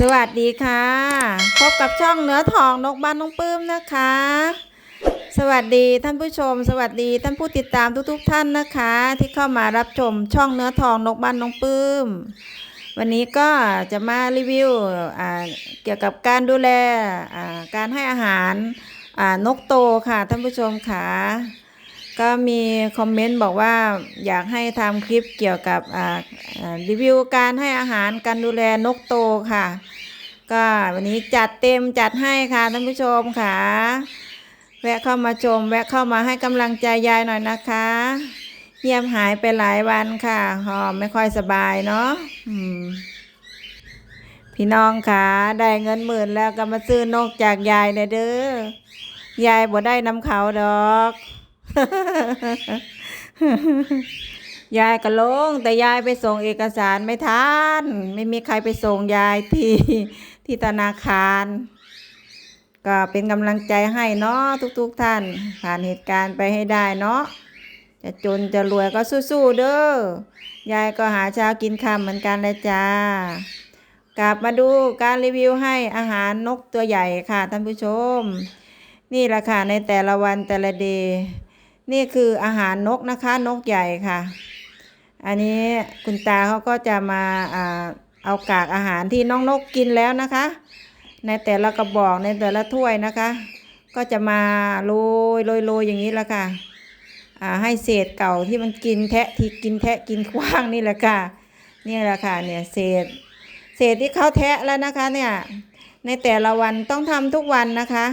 สวัสดีค่ะ พบกับช่องเนื้อทองนกบ้านน้องปื้มนะคะ สวัสดีท่านผู้ชม สวัสดีท่านผู้ติดตามทุกๆทท่านนะคะ ที่เข้ามารับชมช่องเนื้อทองนกบ้านน้องปื้ม วันนี้ก็จะมารีวิวเกี่ยวกับการดูแลการให้อาหารนกโตค่ะท่านผู้ชมค่ะ ก็มีคอมเมนต์บอกว่าอยากให้ทำคลิปเกี่ยวกับรีวิวการให้อาหารการดูแลนกโตค่ะ ก็วันนี้จัดเต็มจัดให้ค่ะท่านผู้ชมค่ะ แวะเข้ามาชม แวะเข้ามาให้กำลังใจยายหน่อยนะคะเยี่ยมหายไปหลายวันค่ะหอมไม่ค่อยสบายเนาะพี่น้องค่ะได้เงินหมื่นแล้วก็มาซื้อนกจากยายเนี่ยเด้อ ยายบ่ได้น้ำเขาดอก ยายก็ลง แต่ยายไปส่งเอกสารไม่ทันไม่มีใครไปส่งยายที่ที่ธนาคาร ก็เป็นกำลังใจให้เนาะทุกๆทท่าน ผ่านเหตุการณ์ไปให้ได้เนาะจะจนจะรวยก็สู้ๆเด้อยายก็หาเช้ากินค่ำเหมือนกันเลยจ้ากลับมาดูการรีวิวให้อาหารนกตัวใหญ่ค่ะท่านผู้ชม นี่แหละค่ะในแต่ละวันแต่ละเดย์ นี่คืออาหารนกนะคะ นกใหญ่ค่ะ อันนี้คุณตาเขาก็จะมาเอากากอาหารที่น้องนกกินแล้วนะคะ ในแต่ละกระบอกในแต่ละถ้วยนะคะ ก็จะมาโรยโรยโรยอย่างนี้ละค่ะให้เศษเก่าที่มันกินแทะที่กินแทะกินคว้างนี่แหละค่ะนี่แหละค่ะเนี่ยเศษ เศษที่เขาแทะแล้วนะคะเนี่ยในแต่ละวันต้องทำทุกวันนะคะ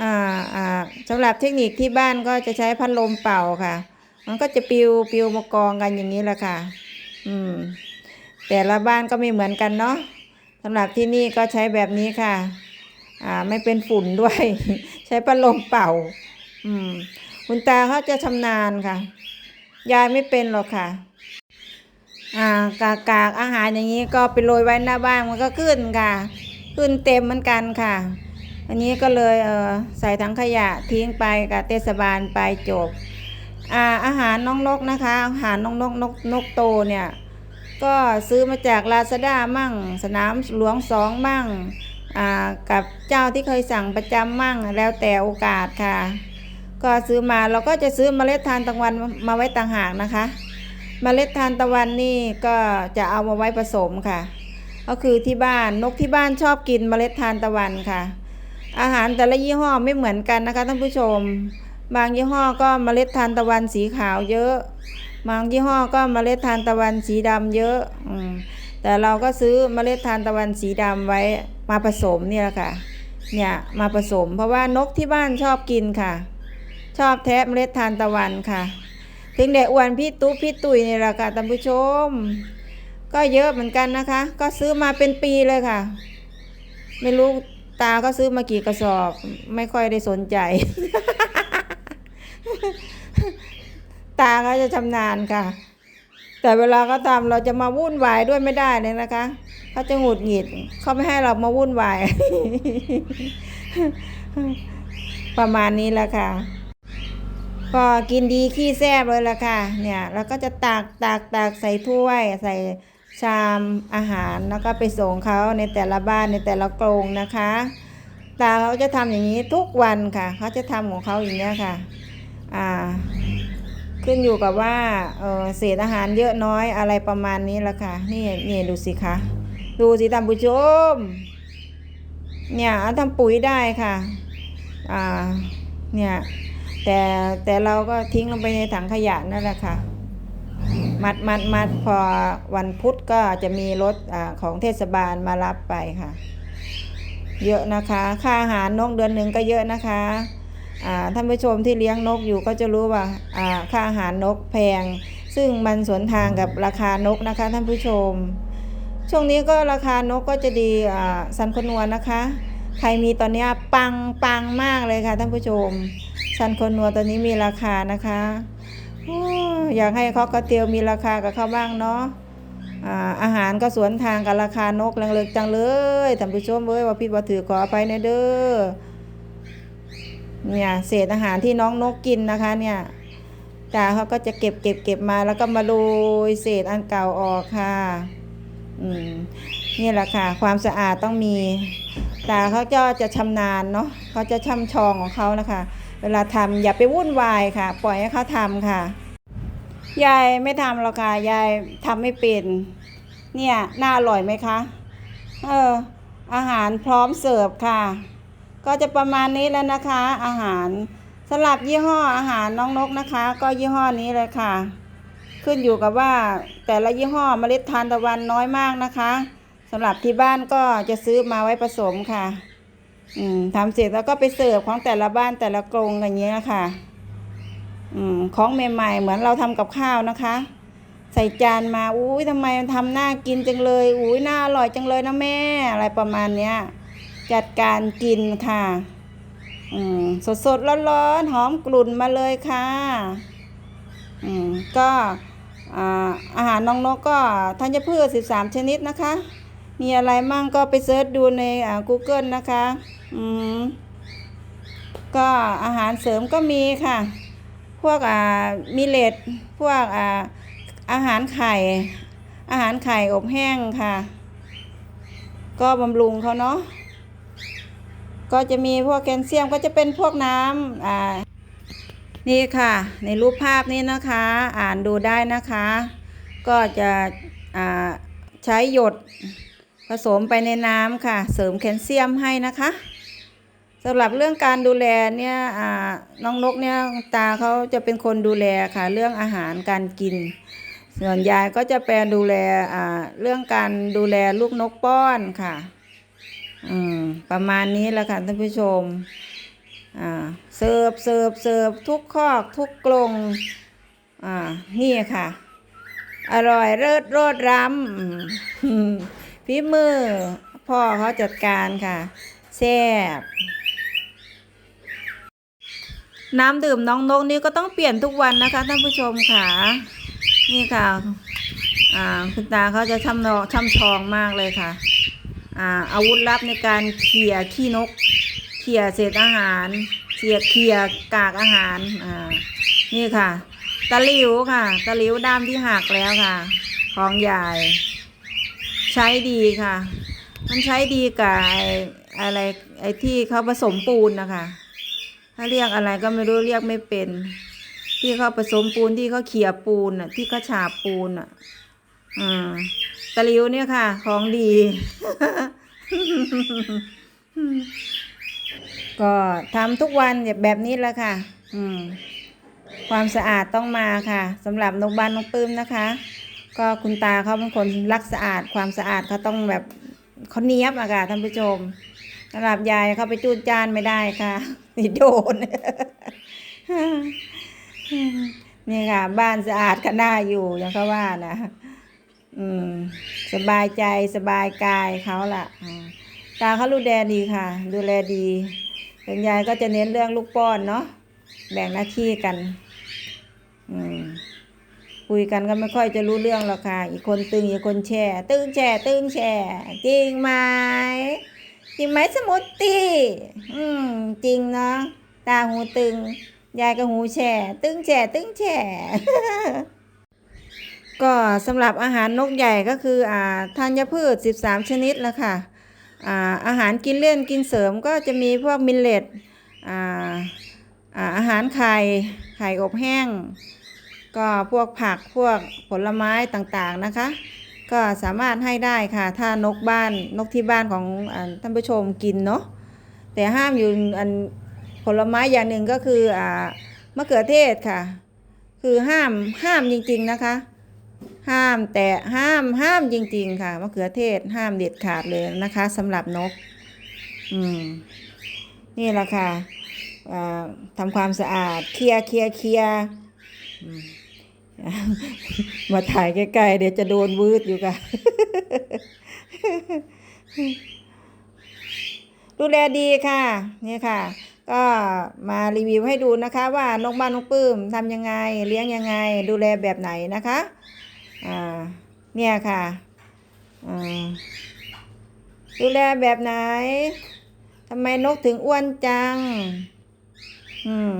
อ่าอ่าสำหรับเทคนิคที่บ้านก็จะใช้พัดลมเป่าค่ะ มันก็จะปิวปิวมากองกันอย่างนี้แหละค่ะ อืม แต่ละบ้านก็ไม่เหมือนกันเนาะสำหรับที่นี่ก็ใช้แบบนี้ค่ะ อ่า ไม่เป็นฝุ่นด้วย ใช้พัดลมเป่า อืม คุณตาเขาจะชำนาญค่ะ ยายไม่เป็นหรอกค่ะ อ่ากากกากอาหารอย่างนี้ก็ไปโรยไว้หน้าบ้านมันก็ขึ้นค่ะ ขึ้นเต็มเหมือนกันค่ะ อันนี้ก็เลยเออใส่ถังขยะทิ้งไปกับเทศบาลไปจบอาอาหารน้องนกนะคะ อาหารน้องนกนกนกโตเนี่ย ก็ซื้อมาจากลาซาด้ามั่ง สนามหลวงสองมั่งกับเจ้าที่เคยสั่งประจำมั่งแล้วแต่โอกาสค่ะ ก็ซื้อมาเราก็จะซื้อเมล็ดทานตะวันมาไว้ต่างหากนะคะเมล็ดทานตะวันนี่ก็จะเอามาไว้ผสมค่ะ ก็คือที่บ้านนกที่บ้านชอบกินเมล็ดทานตะวันค่ะ อาหารแต่ละยี่ห้อไม่เหมือนกันนะคะท่านผู้ชม บางยี่ห้อก็เมล็ดทานตะวันสีขาวเยอะ บางยี่ห้อก็เมล็ดทานตะวันสีดำเยอะอมแต่เราก็ซื้อเมล็ดทานตะวันสีดำไว้มาผสมเนี่ยแหละค่ะ เนี่ยมาผสม เพราะว่านกที่บ้านชอบกินค่ะ ชอบแทะเมล็ดทานตะวันค่ะถึงได้อ้วนพี่ตุ๊พี่ตุยนี่แหละค่ะท่านผู้ชม ก็เยอะเหมือนกันนะคะ ก็ซื้อมาเป็นปีเลยค่ะ ไม่รู้ ตาก็ซื้อมากี่กระสอบ ไม่ค่อยได้สนใจ ตาก็จะชำนาญค่ะ แต่เวลาเขาทำเราจะมาวุ่นวายด้วยไม่ได้เลยนะคะเขาจะหงุดหงิดเขาไม่ให้เรามาวุ่นวาย ประมาณนี้แหละค่ะก็กินดีขี้แซบเลยละค่ะ เนี่ยแล้วก็จะตักตักตักใส่ถ้วยใส่ ชามอาหารแล้วก็ไปส่งเขาในแต่ละบ้านในแต่ละกรงนะคะตาเขาจะทำอย่างนี้ทุกวันค่ะ เขาจะทำของเขาอย่างเนี้ยค่ะ อ่า ขึ้นอยู่กับว่าเออเศษอาหารเยอะน้อยอะไรประมาณนี้ละค่ะ นี่นี่ดูสิคะดูสิท่านผู้ชม เนี่ยเอาทำปุ๋ยได้ค่ะ อ่า เนี่ย แต่แต่เราก็ทิ้งลงไปในถังขยะนั่นแหละค่ะ มัดมัดมัดพอวันพุธก็จะมีรถอาของเทศบาลมารับไปค่ะ เยอะนะคะ ค่าอาหารนกเดือนหนึ่งก็เยอะนะคะอ่าท่านผู้ชมที่เลี้ยงนกอยู่ก็จะรู้ว่าอ่าค่าอาหารนกแพง ซึ่งมันสวนทางกับราคานกนะคะ ท่านผู้ชม ช่วงนี้ก็ราคานกก็จะดีอ่าสันคนัวนะคะ ใครมีตอนเนี้ยปังปังมากเลยค่ะท่านผู้ชม สันคนัวตอนนี้มีราคานะคะโอยากให้เขากระเตียวมีราคากับเขาบ้างเนาะอาหารก็สวนทางกับราคานกแรงเลิกจังเลยท่านผู้ชมเอ้ยว่าผิดว่าถือขออภัยในเด้อเนี่ยเศษอาหารที่น้องนกกินนะคะเนี่ยตาเขาก็จะเก็บเก็บเก็บมาแล้วก็มาโรยเศษอันเก่าออกค่ะอืมนี่แหละค่ะ ความสะอาดต้องมี ตาเขาก็จะชำนาญเนาะเขาจะช่ำชองของเขานะคะ เวลาทำอย่าไปวุ่นวายค่ะ ปล่อยให้เขาทำค่ะ ยายไม่ทำหรอกค่ะ ยายทำไม่เป็น เนี่ยน่าอร่อยไหมคะ เออ อาหารพร้อมเสิร์ฟค่ะ ก็จะประมาณนี้แล้วนะคะ อาหารสำหรับยี่ห้ออาหารน้องนกนะคะ ก็ยี่ห้อนี้เลยค่ะ ขึ้นอยู่กับว่าแต่ละยี่ห้อเมล็ดทานตะวันน้อยมากนะคะสำหรับที่บ้านก็จะซื้อมาไว้ผสมค่ะ อืมทำเสร็จแล้วก็ไปเสิร์ฟของแต่ละบ้านแต่ละกรงอย่างเงี้ยค่ะ อืมของใหม่ๆ เหมือนเราทำกับข้าวนะคะ ใส่จานมาอุ้ยทำไมมันทำน่ากินจังเลยอุ้ยน่าอร่อยจังเลยนะแม่ อะไรประมาณเนี้ย จัดการกินค่ะ อืมสดสดๆร้อนๆหอมกลุ่นมาเลยค่ะ อืมก็อ่าอาหารน้องนกก็ธัญพืช 13 ชนิดนะคะ มีอะไรมั่งก็ไปเซิร์ชดูในอ่า Google นะคะ อืม ก็อาหารเสริมก็มีค่ะ พวกอ่ามิเลตพวกอ่าอาหารไข่ อาหารไข่อบแห้งค่ะ ก็บำรุงเขาเนาะก็จะมีพวกแคลเซียมก็จะเป็นพวกน้ำอ่านี่ค่ะ ในรูปภาพนี้นะคะ อ่านดูได้นะคะ ก็จะอ่าใช้หยด ผสมไปในน้ำค่ะ เสริมแคลเซียมให้นะคะสำหรับเรื่องการดูแลเนี่ยน้องนกเนี่ยตาเขาจะเป็นคนดูแลค่ะ เรื่องอาหารการกิน ส่วนยายก็จะเป็นดูแลเรื่องการดูแลลูกนกป้อนค่ะประมาณนี้แหละค่ะท่านผู้ชมเสิร์ฟเสิร์ฟเสิร์ฟทุกคอกทุกกรงนี่ค่ะ อร่อยเลิศรดร้ำอืม ฝีมือ พ่อเขาจัดการค่ะแซ่บน้ำดื่มน้องนกนี่ก็ต้องเปลี่ยนทุกวันนะคะท่านผู้ชมค่ะ นี่ค่ะ อ่าคุณตาเขาจะช่ำนองช่ำชองมากเลยค่ะ อ่าอาวุธลับในการเขี่ยขี้นก เขี่ยเศษอาหารเขี่ยเขี่ยกากอาหาร อ่า นี่ค่ะ ตะหลิวค่ะ ตะหลิวด้ามที่หักแล้วค่ะ ของใหญ่ ใช้ดีค่ะ มันใช้ดีกับไอ้อะไรไอ้ที่เขาผสมปูนนะคะ ถ้าเรียกอะไรก็ไม่รู้เรียกไม่เป็น ที่เขาผสมปูนที่เขาเขี่ยปูนอะ ที่เขาฉาบปูนอะอ่าตะลิวเนี่ยค่ะ ของดี ก็ทำทุกวันแบบนี้แหละค่ะ อืมความสะอาดต้องมาค่ะสำหรับนกบ้านนกปื้มนะคะ ก็คุณตาเขาเป็นคนรักสะอาดความสะอาดเขาต้องแบบเขาเนี้ยบอะค่ะท่านผู้ชมสำหรับยายเขาไปจูดจานไม่ได้ค่ะนี่โดนนี่ค่ะ บ้านสะอาดก็น่าอยู่อย่างเขาว่านะอืม สบายใจสบายกายเขาล่ะตาเขาดูแลดีค่ะ ดูแลดีเป็นยายก็จะเน้นเรื่องลูกป้อนเนาะแบ่งหน้าที่กัน อืม คุยกันก็ไม่ค่อยจะรู้เรื่องหรอกค่ะ อีกคนตึงอีกคนแช่ ตึงแช่ตึงแช่จริงไหมจริงไหมสมุตตีอืมจริงเนาะตาหูตึง ยายก็หูแช่ ตึงแช่ตึงแช่ก็สำหรับอาหารนกใหญ่ก็คืออ่าธัญพืช 13 ชนิดแล้วค่ะอ่าอาหารกินเล่นกินเสริมก็จะมีพวกมิลเลตอ่าอาหารไข่ไข่อบแห้ง ก็พวกผักพวกผลไม้ต่างๆนะคะ ก็สามารถให้ได้ค่ะ ถ้านกบ้านนกที่บ้านของอท่านผู้ชมกินเนาะแต่ห้ามอยู่อันผลไม้อย่างหนึ่งก็คืออ่ามะเขือเทศค่ะ คือห้ามห้ามจริงๆนะคะ ห้ามแต่ห้ามห้ามจริง ๆ ค่ะมะเขือเทศห้ามเด็ดขาดเลยนะคะสำหรับนก อืมนี่แหละค่ะอ่าทำความสะอาดเคลียร์เคลียร์เคลียร์อื มาถ่ายใกล้ๆเดี๋ยวจะโดนวืดอยู่ค่ะ ดูแลดีค่ะ นี่ค่ะ ก็มารีวิวให้ดูนะคะ ว่านกบ้านนกปื้มทำยังไง เลี้ยงยังไง ดูแลแบบไหนนะคะอ่าเนี่ยค่ะอ่าดูแลแบบไหนทำไมนกถึงอ้วนจัง อืม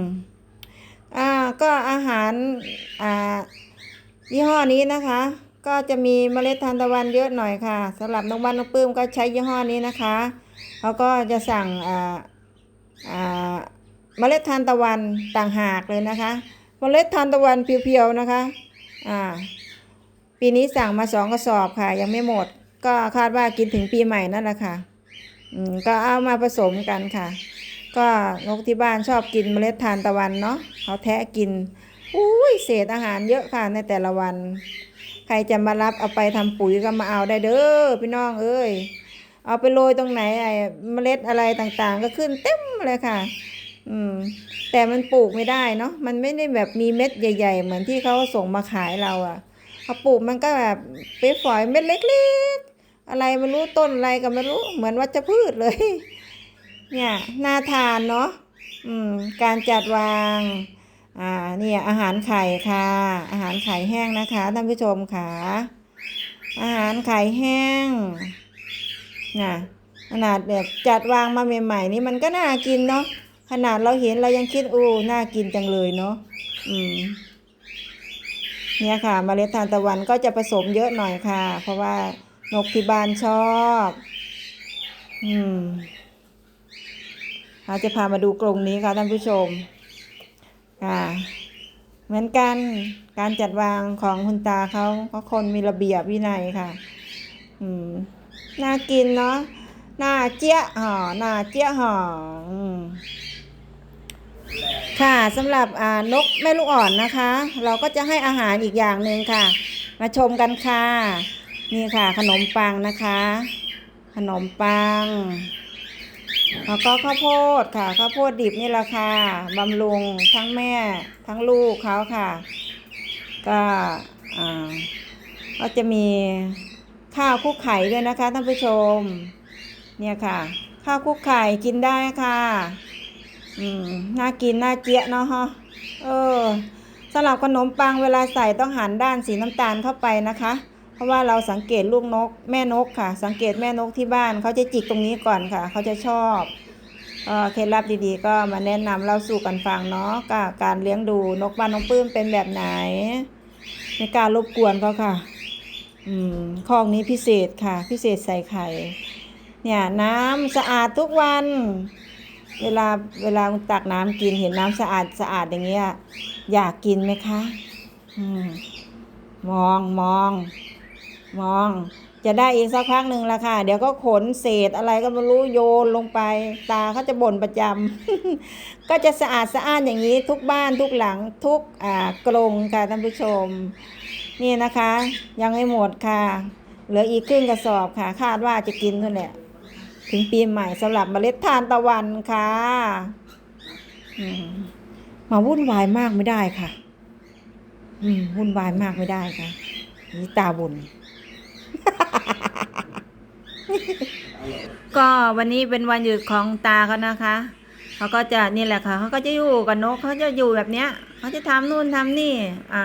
อ่าก็อาหารอ่ายี่ห้อนี้นะคะ ก็จะมีเมล็ดทานตะวันเยอะหน่อยค่ะสำหรับน้องบ้านน้องปื้มก็ใช้ยี่ห้อนี้นะคะเขาก็จะสั่งอ่าอ่าเมล็ดทานตะวันต่างหากเลยนะคะเมล็ดทานตะวันเพียวๆนะคะอ่าปีนี้สั่งมาสองกระสอบค่ะ ยังไม่หมด ก็คาดว่ากินถึงปีใหม่นั่นแหละค่ะอืมก็เอามาผสมกันค่ะ ก็นกที่บ้านชอบกินเมล็ดทานตะวันเนาะเขาแทะกินอุ้ยเศษอาหารเยอะค่ะในแต่ละวัน ใครจะมารับเอาไปทำปุ๋ยก็มาเอาได้เด้อพี่น้องเอ้ยเอาไปโรยตรงไหนไอ้เมล็ดอะไรต่างๆ ก็ขึ้นเต็มเลยค่ะ อืม แต่มันปลูกไม่ได้เนาะมันไม่ได้แบบมีเม็ดใหญ่ ๆ เหมือนที่เขาส่งมาขายเราอะ่ะเขาปลูกมันก็แบบไปฝอยเม็ดเล็กๆอะไรไม่รู้ต้นอะไรก็ไม่รู้เหมือนวัชพืชเลย เนี่ยน่าทานเนาะอืมการจัดวางอ่าเนี่ยอาหารไข่ค่ะ อาหารไข่แห้งนะคะท่านผู้ชมค่ะ อาหารไข่แห้งน่ะขนาดแบบจัดวางมาใหม่ๆนี่มันก็น่ากินเนาะขนาดเราเห็นเรายังคิดอู้น่ากินจังเลยเนาะอืมเนี่ยค่ะเมล็ดทานตะวันก็จะผสมเยอะหน่อยค่ะ เพราะว่านกที่บ้านชอบ อืม เราจะพามาดูกรงนี้ค่ะท่านผู้ชมค่ะเหมือนกันการจัดวางของคุณตาเขาเขาคนมีระเบียบวินัยค่ะ อืมน่ากินเนาะหน้าเจี๊ยะห่อหน้าเจี๊ยะห่ออืมค่ะสำหรับนกแม่ลูกอ่อนนะคะ เราก็จะให้อาหารอีกอย่างหนึ่งค่ะ มาชมกันค่ะ นี่ค่ะขนมปังนะคะ ขนมปัง แล้วก็ข้าวโพดค่ะข้าวโพดดิบนี่แหละค่ะบำรุงทั้งแม่ทั้งลูกเขาค่ะ ก็อ่าก็จะมีข้าวคุกไข่ด้วยนะคะท่านผู้ชม เนี่ยค่ะ ข้าวคุกไข่กินได้ค่ะ อืมน่ากินน่าเจี๊ยะเนาะฮะเออสำหรับขนมปังเวลาใส่ต้องหันด้านสีน้ำตาลเข้าไปนะคะ ราะว่าเราสังเกตลูกนกแม่นกค่ะ สังเกตแม่นกที่บ้านเขาจะจิกตรงนี้ก่อนค่ะ เขาจะชอบเออเคล็ดลับดีๆ ก็มาแนะนำเราสู่กันฟังเนาะก็การเลี้ยงดูนกบ้านนกปื้มเป็นแบบไหนในการรบกวนเขาค่ะ อืมคอกนี้พิเศษค่ะ พิเศษใส่ไข่ เนี่ยน้ำสะอาดทุกวัน เวลาเวลาตักน้ำกินเห็นน้ำสะอาดสะอาดอย่างเงี้ยอยากกินไหมคะ อืมมองมอง มอง จะได้อีกสักพักหนึ่งละค่ะ เดี๋ยวก็ขนเศษอะไรก็ไม่รู้โยนลงไป ตาเขาจะบ่นประจำ ก็จะสะอาดสะอ้านอย่างนี้ทุกบ้านทุกหลังทุกอ่ากรงค่ะท่านผู้ชม นี่นะคะ ยังไม่หมดค่ะ เหลืออีกครึ่งกระสอบค่ะ คาดว่าจะกินเท่านี้ถึงปีใหม่สำหรับเมล็ดทานตะวันค่ะมมาวุ่นวายมากไม่ได้ค่ะ อืมวุ่นวายมากไม่ได้ค่ะนี่ตาบุญ ก็วันนี้เป็นวันหยุดของตาเขานะคะเขาก็จะนี่แหละค่ะเขาก็จะอยู่กับนกเขาจะอยู่แบบเนี้ยเขาจะทำนู่นทำนี่ อ่า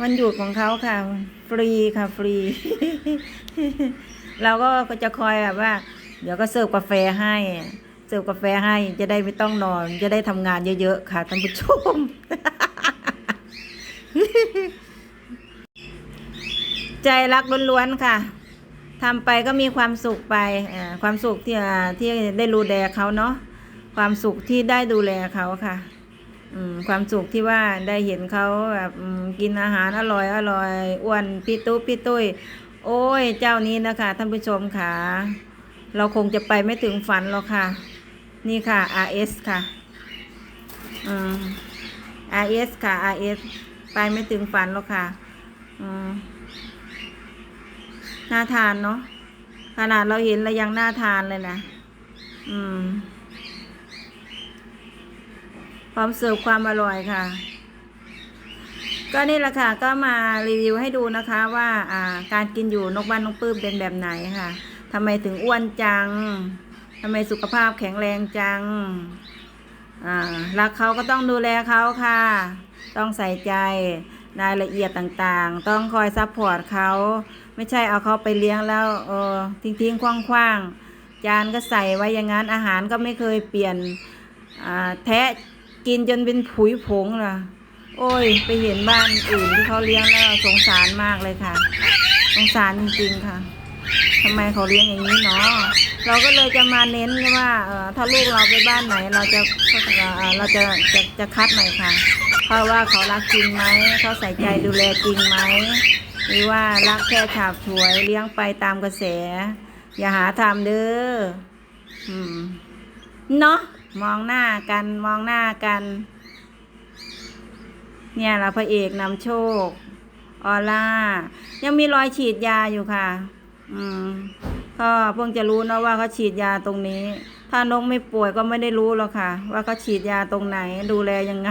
วันหยุดของเขาค่ะ ฟรีค่ะฟรี เราก็จะคอยแบบว่า เดี๋ยวก็เสิร์ฟกาแฟให้เสิร์ฟกาแฟให้จะได้ไม่ต้องนอน จะได้ทำงานเยอะๆค่ะท่านผู้ชม ใจรักล้วนๆค่ะทำไปก็มีความสุขไปอ่าความสุขที่อ่าที่ได้ดูแลเขาเนาะความสุขที่ได้ดูแลเขาค่ะอืมความสุขที่ว่าได้เห็นเขาแบบกินอาหารอร่อยอร่อยอ้วนพี่ตุ๊พี่ตุ้ยโอ้ยเจ้านี้นะคะท่านผู้ชมค่ะ เราคงจะไปไม่ถึงฝันหรอกค่ะ นี่ค่ะ RS ค่ะอืม RS ค่ะ RS ไปไม่ถึงฝันหรอกค่ะอืม น่าทานเนาะขนาดเราเห็นเรายังน่าทานเลยนะอืมพร้อมเสิร์ฟความอร่อยค่ะ ก็นี่แหละค่ะ ก็มารีวิวให้ดูนะคะว่าอ่า การกินอยู่นกบ้านนกปื้มเป็นแบบไหนค่ะทำไมถึงอ้วนจังทำไมสุขภาพแข็งแรงจังอ่ารักเขาก็ต้องดูแลเขาค่ะ ต้องใส่ใจรายละเอียดต่างๆ ต้องคอยซัพพอร์ตเขา ไม่ใช่เอาเขาไปเลี้ยงแล้วเออทิ้งทิ้งๆคว้างๆจานก็ใส่ไว้อย่างนั้นอาหารก็ไม่เคยเปลี่ยนแทะกินจนเป็นผุยผงล่ะ โอ้ย ไปเห็นบ้านอื่นที่เขาเลี้ยงแล้วสงสารมากเลยค่ะ สงสารจริงๆค่ะทำไมเขาเลี้ยงอย่างนี้เนาะเราก็เลยจะมาเน้นว่าเออถ้าลูกเราไปบ้านไหน เราจะเอ่อเราจะจะจะคัดหน่อยค่ะ เพราะว่าเขารักจริงไหมเขาใส่ใจดูแลจริงไหม หรือว่ารักแค่ฉาบฉวยเลี้ยงไปตามกระแส อย่าหาทำเด้ออืมเนาะมองหน้ากันมองหน้ากัน เนี่ยละพระเอกนำโชค ออล่า ยังมีรอยฉีดยาอยู่ค่ะ อืมก็เพิ่งจะรู้นะว่าเขาฉีดยาตรงนี้ ถ้านกไม่ป่วยก็ไม่ได้รู้หรอกค่ะ ว่าเขาฉีดยาตรงไหนดูแลยังไง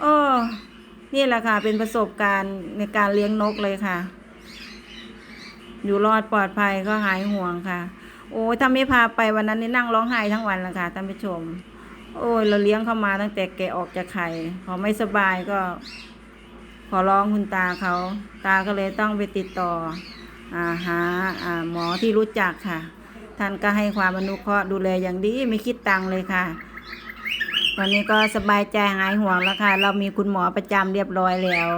โอ้ นี่แหละค่ะ เป็นประสบการณ์ในการเลี้ยงนกเลยค่ะ อยู่รอดปลอดภัยก็หายห่วงค่ะ โอ้ยถ้าไม่พาไปวันนั้นนี่นั่งร้องไห้ทั้งวันเลยค่ะท่านผู้ชม โอ้ยเราเลี้ยงเขามาตั้งแต่แกะออกจากไข่เขาไม่สบายก็ ขอร้องคุณตาเขา ตาก็เลยต้องไปติดต่ออาหาอ่าหมอที่รู้จักค่ะ ท่านก็ให้ความอนุเคราะห์ดูแลอย่างดีไม่คิดตังค์เลยค่ะ ตอนนี้ก็สบายใจหายห่วงแล้วค่ะ เรามีคุณหมอประจำเรียบร้อยแล้ว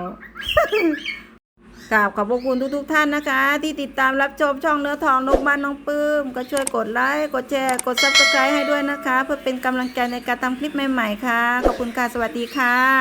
กราบขอบพระคุณทุกๆท่านนะคะ ที่ติดตามรับชมช่องเนื้อทองนกบ้านน้องปื้ม ก็ช่วยกดไลค์กดแชร์กดซับสไครต์ให้ด้วยนะคะ เพื่อเป็นกำลังใจในการทำคลิปใหม่ๆค่ะ ขอบคุณค่ะ สวัสดีค่ะ